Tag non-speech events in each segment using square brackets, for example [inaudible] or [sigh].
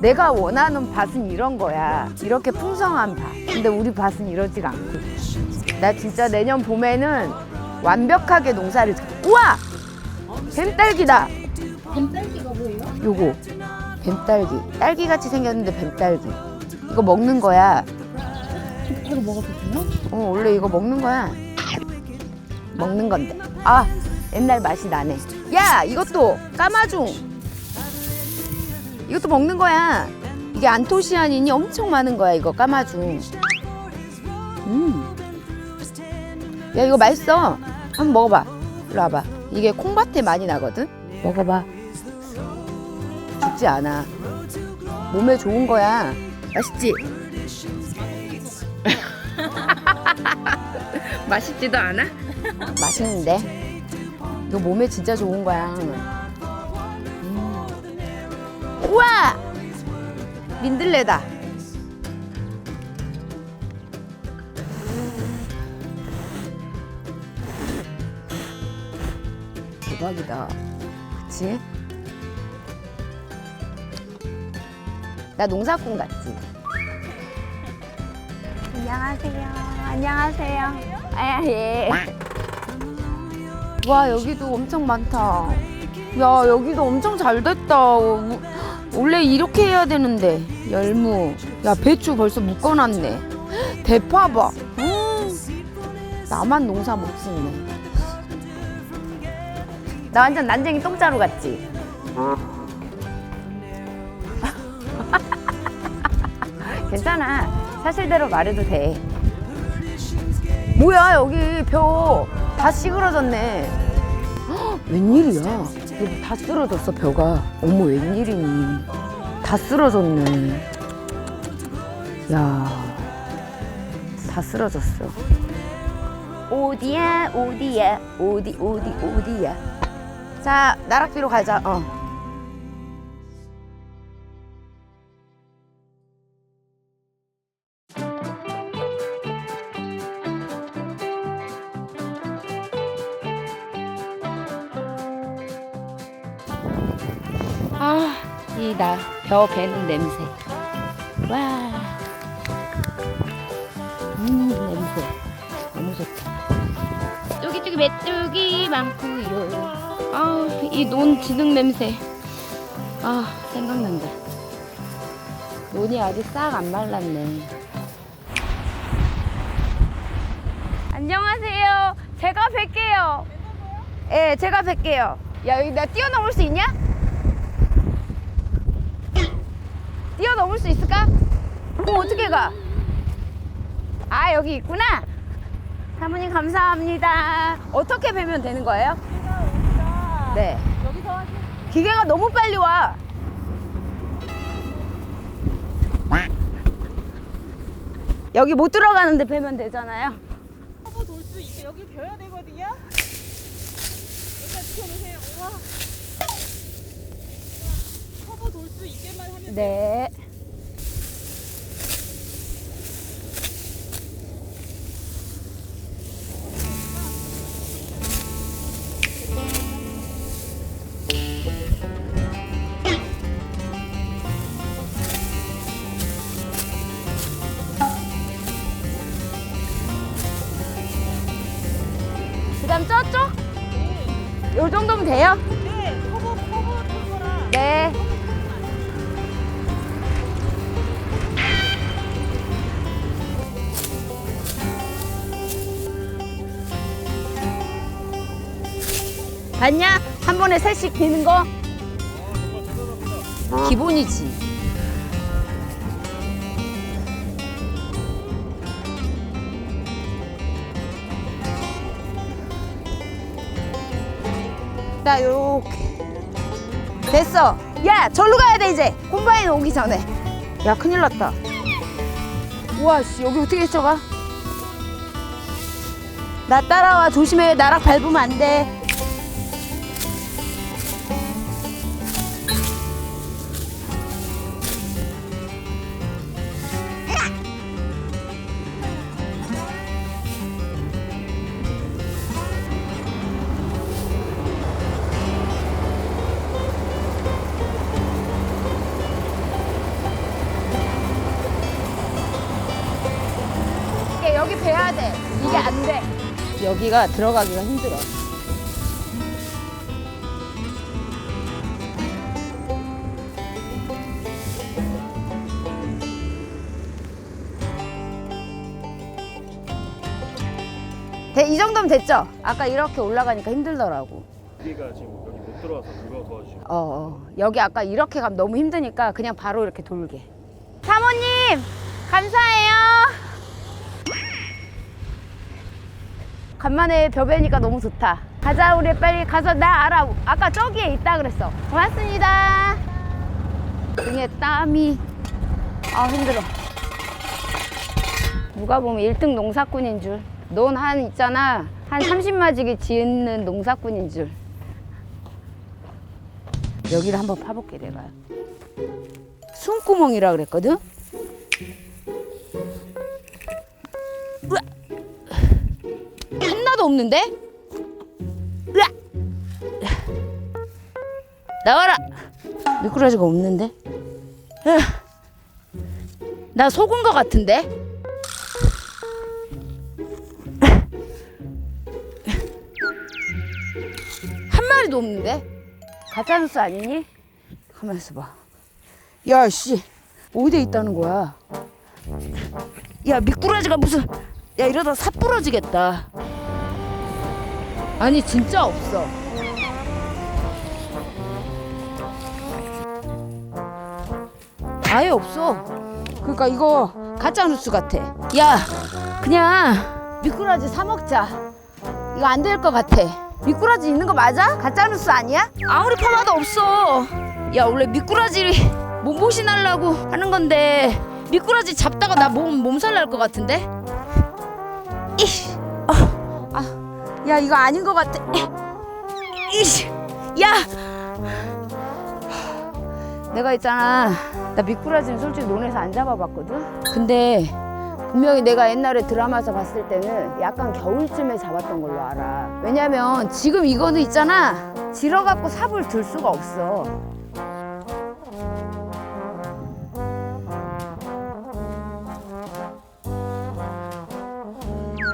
내가 원하는 밭은 이런 거야. 이렇게 풍성한 밭. 근데 우리 밭은 이러지가 않거든. 나 진짜 내년 봄에는 완벽하게 농사를 짓- 우와! 뱀딸기다. 뱀딸기가 뭐예요? 요거 뱀딸기. 딸기 같이 생겼는데 뱀딸기. 이거 먹는 거야. 이거 먹어도 돼요? 어, 원래 이거 먹는 거야. 먹는 건데. 아, 옛날 맛이 나네. 야, 이것도 까마중. 이것도 먹는 거야. 이게 안토시아닌이 엄청 많은 거야, 이거 까마중. 음. 야, 이거 맛있어. 한번 먹어봐. 이리 와봐. 이게 콩밭에 많이 나거든? 먹어봐. 죽지 않아. 몸에 좋은 거야. 맛있지? [laughs] 맛있지도 않아? [laughs] 맛있는데 이거 몸에 진짜 좋은 거야 음. 우와 민들레다 대박이다 그치? 나 농사꾼 같지? 안녕하세요. 안녕하세요. 아, 예. 와, 여기도 엄청 많다. 야, 여기도 엄청 잘 됐다. 우- 원래 이렇게 해야 되는데. 열무. 야, 배추 벌써 묶어놨네. 대파 봐. 음, 나만 농사 못 짓네. 나 완전 난쟁이 똥자루 같지? [laughs] 괜찮아. 사실대로 말해도 돼. 뭐야 여기 벼 다 시그러졌네. 헉, [gasps] 웬일이야? 여기 다 쓰러졌어 벼가. 어머 웬일이니? 다 쓰러졌네. 야, 다 쓰러졌어. 어디야 어디야 어디 어디 어디야? 자 나락비로 가자. 어. 아, 이 나 벼 베는 냄새. 와. 음, 냄새. 너무 좋다. 뚜기뚜기 메뚜기 많고요. 아, 이논 지능 냄새. 아, 생각난다. 논이 아직 싹 안 말랐네. 안녕하세요. 제가 뵐게요. 예, 제가 뵐게요. 야, 여기 내가 뛰어넘을 수 있냐? 뛰어넘을 수 있을까? 그럼 어떻게 가? 아 여기 있구나. 사모님 감사합니다. 어떻게 배면 되는 거예요? 네. 기계가 너무 빨리 와. 여기 못 들어가는데 배면 되잖아요. 커버 돌수 있게 여기 벼야 되거든요. 일단 지켜보세요. 커버 돌 수 있게만 하면 네. 그다음 저쪽? 요 정도면 돼요? 네, 커버 커버 돌 거라. 네. 봤냐? 한 번에 셋씩 되는 거? 기본이지. 나 요렇게. 됐어. 야, 절로 가야 돼 이제. 콤바인 오기 전에. 야, 큰일 났다. 우와, 씨, 여기 어떻게 쳐가? 나 따라와 조심해 나락 밟으면 안돼 여기가 들어가기가 힘들어. 네, 이 정도면 됐죠? 아까 이렇게 올라가니까 힘들더라고. 여기가 지금 여기 못 들어와서 그거 도와주시면 어, 어. 여기 아까 이렇게 가면 너무 힘드니까 그냥 바로 이렇게 돌게. 사모님, 감사해요. 간만에 벼베니까 너무 좋다. 가자, 우리 빨리 가서 나 알아. 아까 저기에 있다 그랬어. 고맙습니다. 등에 땀이. 아, 힘들어. 누가 보면 1등 농사꾼인 줄. 넌 한 있잖아. 한 30마지기 지은 농사꾼인 줄. 여기를 한번 파볼게 내가 숨구멍이라 그랬거든 없는데 으아! 나와라 미꾸라지가 없는데 으아! 나 속은 거 같은데 한 마리도 없는데 가짜뉴스 아니니? 가만 있어봐. 야, 씨. 어디에 있다는 거야? 야, 미꾸라지가 무슨. 야, 이러다 삽 부러지겠다. 아니, 진짜 없어. 아예 없어. 그러니까 이거 가짜 뉴스 같아. 야, 그냥 미꾸라지 사 먹자. 이거 안 될 것 같아. 미꾸라지 있는 거 맞아? 가짜 뉴스 아니야? 아무리 파마도 없어. 야 원래 미꾸라지 몸보신 하려고 하는 건데 미꾸라지 잡다가 나 몸 몸살 날 것 같은데? 이씨, 아, 아, 야 이거 아닌 것 같아. 이씨, 야. 내가 있잖아. 나 미꾸라지는 솔직히 논에서 안 잡아봤거든. 근데 분명히 내가 옛날에 드라마에서 봤을 때는 약간 겨울쯤에 잡았던 걸로 알아. 왜냐면 지금 이거는 있잖아. 질어갖고 삽을 들 수가 없어.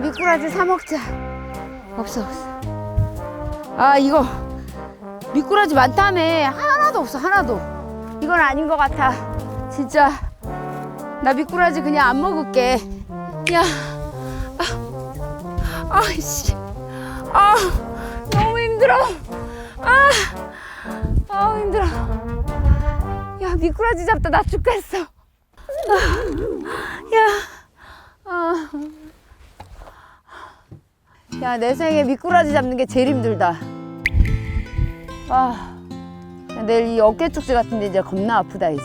미꾸라지 사 먹자. 없어 없어. 아 이거 미꾸라지 많다며 하나도 없어 하나도. 이건 아닌 것 같아. 진짜. 나 미꾸라지 그냥 안 먹을게. 야, 아, 아이씨, 아, 너무 힘들어. 아, 아 힘들어. 야, 미꾸라지 잡다 나 죽겠어. 아, 야, 아, 야, 내 생에 미꾸라지 잡는 게 제일 힘들다. 아, 내일 이 어깨 축제 같은데 이제 겁나 아프다 이제.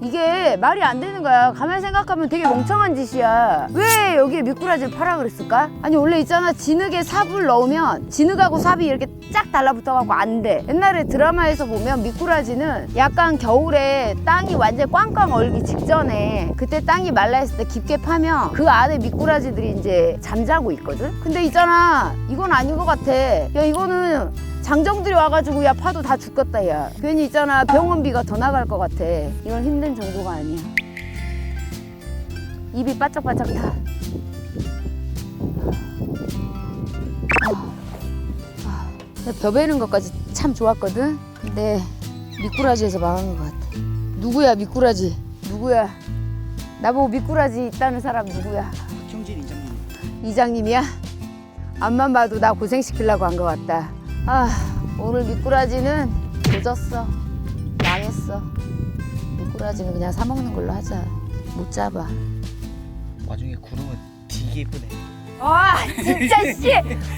이게 말이 안 되는 거야. 가만 생각하면 되게 멍청한 짓이야. 왜 여기에 미꾸라지를 팔아 그랬을까? 아니 원래 있잖아 진흙에 삽을 넣으면 진흙하고 삽이 이렇게 쫙 달라붙어갖고 안 돼. 옛날에 드라마에서 보면 미꾸라지는 약간 겨울에 땅이 완전 꽝꽝 얼기 직전에 그때 땅이 말라 있을 때 깊게 파면 그 안에 미꾸라지들이 이제 잠자고 있거든. 근데 있잖아 이건 아닌 것 같아. 야 이거는 장정들이 와가지고 야 파도 다 죽겠다 야. 괜히 있잖아 병원비가 더 나갈 것 같아. 이건 힘든 정도가 아니야. 입이 바짝바짝 타 아, 아, 벼 베는 것까지 참 좋았거든? 근데 미꾸라지에서 망한 것 같아. 누구야 미꾸라지? 누구야? 나보고 미꾸라지 있다는 사람 누구야? 박형진 이장님. 이장님이야? 앞만 봐도 나 고생시키려고 한 것 같다. 아, 오늘 미꾸라지는 조졌어. 망했어. 미꾸라지는 그냥 사 먹는 걸로 하자. 못 잡아. 와중에 구름은 되게 예쁘네 와, 진짜 씨!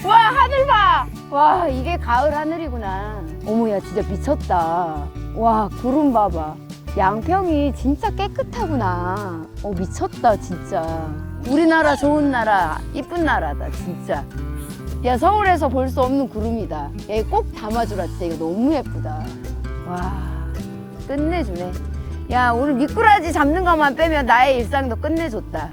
와, 하늘 봐! 와, 이게 가을 하늘이구나. 어머, 야, 진짜 미쳤다. 와, 구름 봐봐. 양평이 진짜 깨끗하구나. 어, 미쳤다, 진짜. 우리나라 좋은 나라, 이쁜 나라다, 진짜. 야, 서울에서 볼 수 없는 구름이다. 야, 이거 꼭 담아주라, 진짜. 이거 너무 예쁘다. 와, 끝내주네. 야, 오늘 미꾸라지 잡는 것만 빼면 나의 일상도 끝내줬다.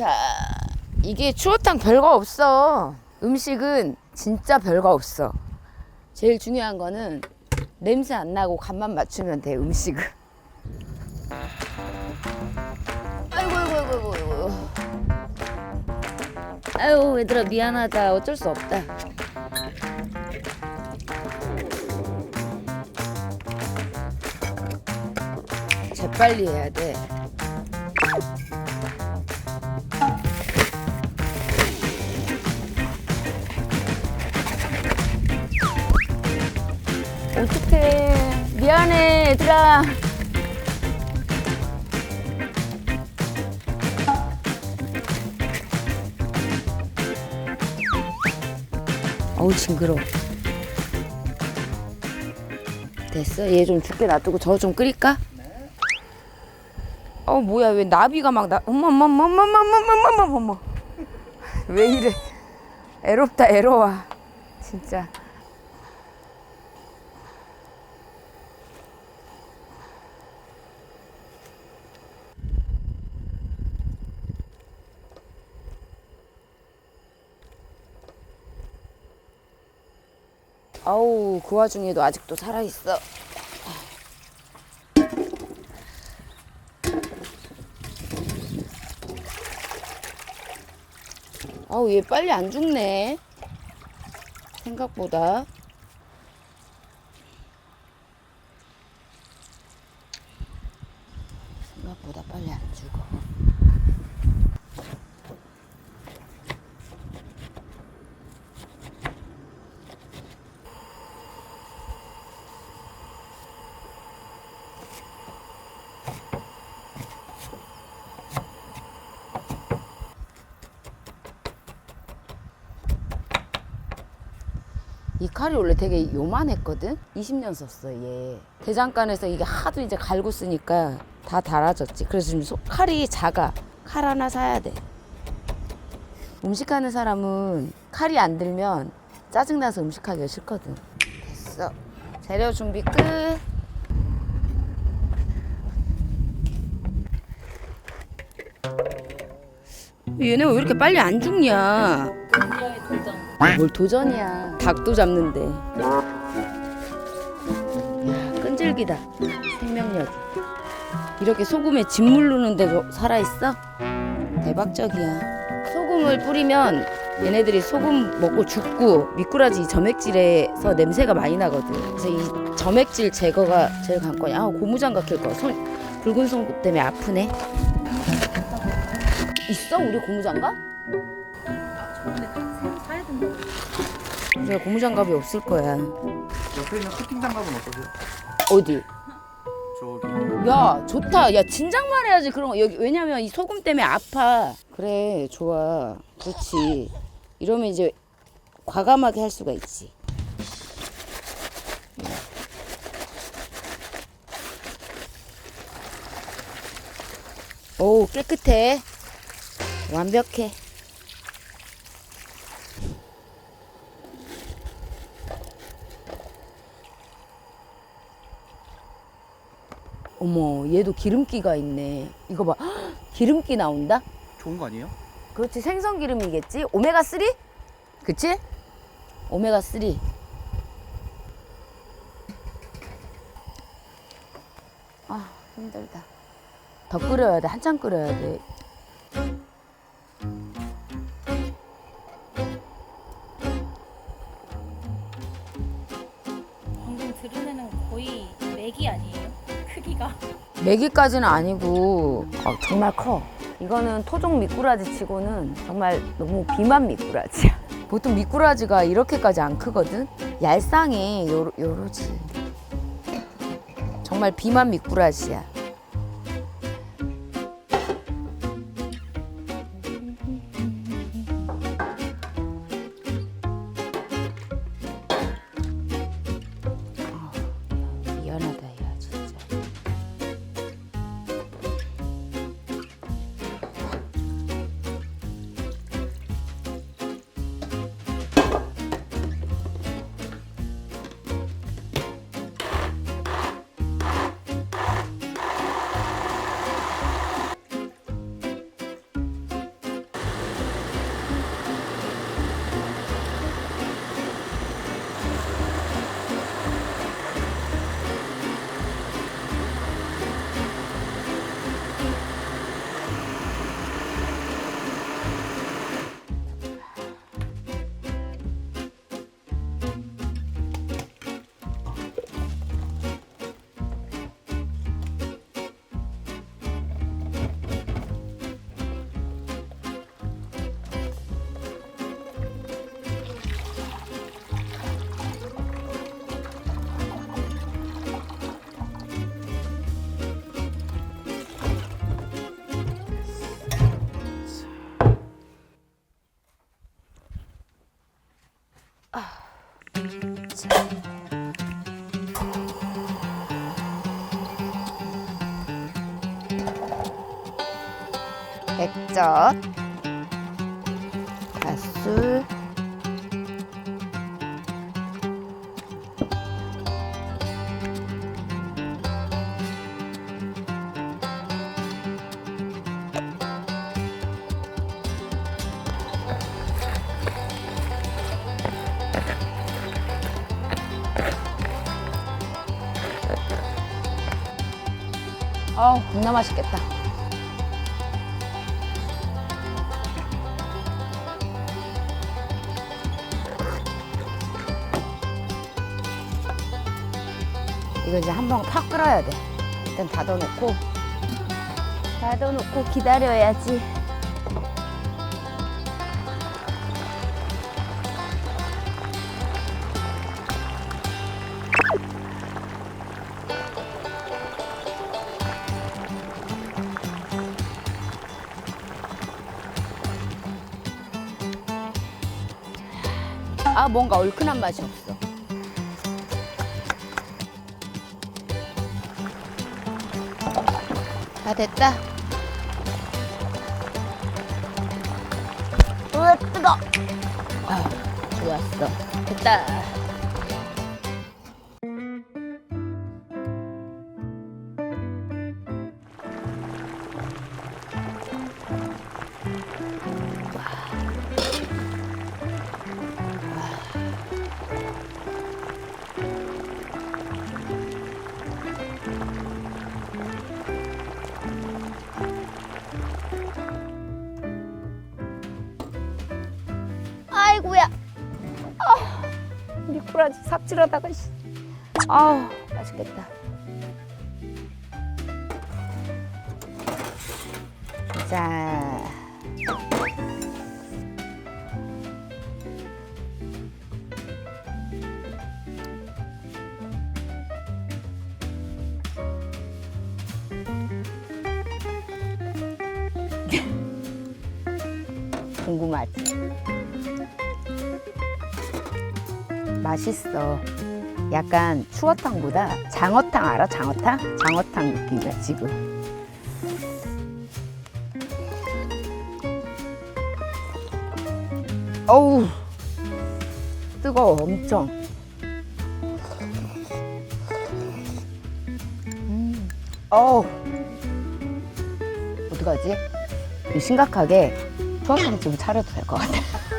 자, 이게 추어탕 별거 없어. 음식은 진짜 별거 없어. 제일 중요한 거는 냄새 안 나고 간만 맞추면 돼, 음식은. 아이고, 아이고, 아이고, 아이고, 아이고. 아유, 얘들아, 미안하다. 어쩔 수 없다. 재빨리 해야 돼. 얘들아. 어우, 징그러워. 됐어? 얘 좀 죽게 놔두고 저 좀 끓일까? 어, 뭐야, 왜 나비가 막 나, 어머, 어머, 어머, 어머, 어머, 어머, 어머, 어머. 왜 이래. 애롭다, 애로워. 진짜. 아우 그 와중에도 아직도 살아 있어. 아우 얘 빨리 안 죽네. 생각보다. 생각보다 빨리 안 죽어. 이 칼이 원래 되게 요만했거든? 20년 썼어, 얘. 대장간에서 이게 하도 이제 갈고 쓰니까 다 닳아졌지. 그래서 지금 소- 칼이 작아. 칼 하나 사야 돼. 음식하는 사람은 칼이 안 들면 짜증나서 음식하기가 싫거든. 됐어. 재료 준비 끝. 얘네 왜 이렇게 빨리 안 죽냐? 뭘 도전이야. 닭도 잡는데. 야, 끈질기다. 생명력이. 이렇게 소금에 짓 누르는데도 살아있어? 대박적이야. 소금을 뿌리면 얘네들이 소금 먹고 죽고 미꾸라지 점액질에서 냄새가 많이 나거든. 그래서 이 점액질 제거가 제일 관건이야. 아, 고무장갑 낄 거. 손, 붉은 손 때문에 아프네. 있어? 우리 고무장갑? 그래 고무장갑이 없을 거야. 옆에 있는 코팅 장갑은 어떠세요? 어디? 저기 야 좋다. 야 진작 말해야지 그런 거. 여기 왜냐면 이 소금 때문에 아파. 그래 좋아. 그렇지. 이러면 이제 과감하게 할 수가 있지. 오 깨끗해. 완벽해. 어머 얘도 기름기가 있네. 이거 봐. 헉, 기름기 나온다. 좋은 거 아니에요? 그렇지 생선 기름이겠지. 오메가 3? 그치? 오메가 3. 아 힘들다. 더 끓여야 돼. 한참 끓여야 돼. 메기까지는 아니고 어, 정말 커. 이거는 토종 미꾸라지 치고는 정말 너무 비만 미꾸라지야. [laughs] 보통 미꾸라지가 이렇게까지 안 크거든. 얄쌍해 요, 요러지. 정말 비만 미꾸라지야. 백젓, 갓술, 아우 겁나 맛있겠다. 이거 이제 한번 팍 끓어야 돼. 일단 닫아놓고 닫아놓고 기다려야지. 아 뭔가 얼큰한 맛이 없어. 됐다. 으 뜨거. 아 좋았어. 됐다. 미꾸라지 삽질하다가 씨. 아우 맛있겠다. 자. [laughs] 궁금하지? 맛있어. 약간 추어탕보다 장어탕 알아? 장어탕? 장어탕 느낌이야 지금. 어우 뜨거워 엄청 음. 어우 어떡하지? 심각하게 추어탕 좀 차려도 될 것 같아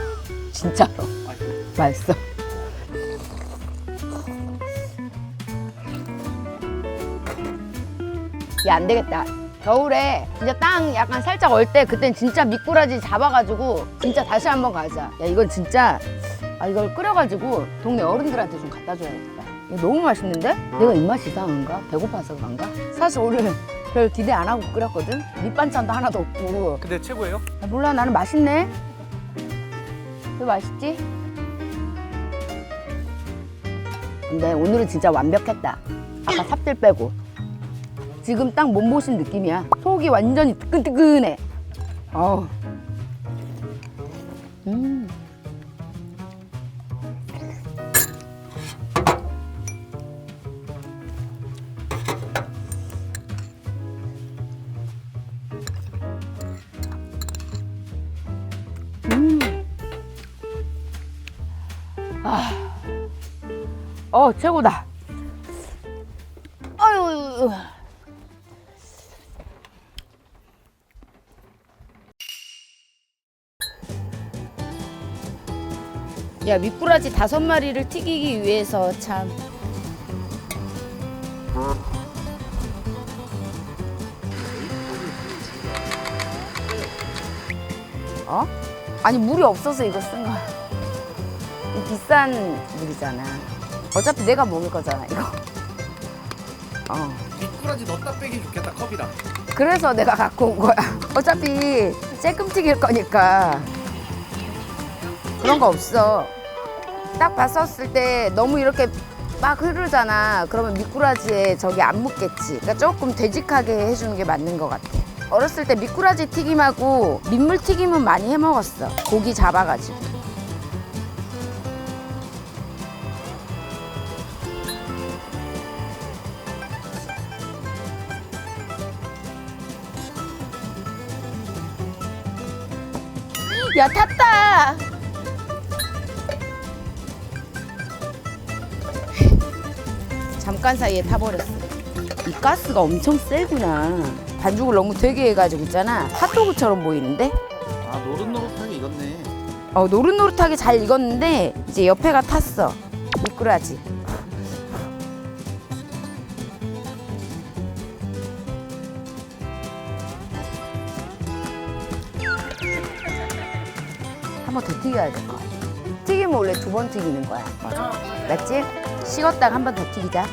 [laughs] 진짜로 맛있어 야 안 되겠다. 겨울에 진짜 땅 약간 살짝 얼 때 그땐 진짜 미꾸라지 잡아가지고 진짜 다시 한번 가자. 야 이건 진짜 아 이걸 끓여가지고 동네 어른들한테 좀 갖다 줘야겠다. 이거 너무 맛있는데? 내가 입맛이 이상한가? 배고파서 그런가? 사실 오늘 별 기대 안 하고 끓였거든. 밑반찬도 하나도 없고. 근데 최고예요? 아, 몰라 나는 맛있네. 왜 맛있지? 근데 오늘은 진짜 완벽했다. 아까 삽질 빼고. 지금 딱 몸보신 느낌이야. 속이 완전히 뜨끈뜨끈해. 어우. 음. 어 최고다. 야 미꾸라지 다섯 마리를 튀기기 위해서 참. 어? 아니 물이 없어서 이거 쓴 거야. 이 비싼 물이잖아. 어차피 내가 먹을 거잖아 이거. 어. 미꾸라지 넣었다 빼기 좋겠다 컵이랑. 그래서 내가 갖고 온 거야. 어차피 쬐끔 튀길 거니까 그런 거 없어. 딱 봤었을 때 너무 이렇게 막 흐르잖아. 그러면 미꾸라지에 저기 안 묻겠지. 그러니까 조금 되직하게 해주는 게 맞는 것 같아. 어렸을 때 미꾸라지 튀김하고 민물 튀김은 많이 해 먹었어. 고기 잡아가지고. 야 탔다. 잠깐 사이에 타버렸어. 이 가스가 엄청 세구나. 반죽을 너무 되게 해가지고 있잖아. 핫도그처럼 보이는데? 아 노릇노릇하게 익었네. 어, 노릇노릇하게 잘 익었는데 이제 옆에가 탔어. 미꾸라지. 한 번 더 튀겨야 될 것 같아. 튀기면 원래 두 번 튀기는 거야. 맞아. 맞지? 식었다가 한 번 더 튀기자.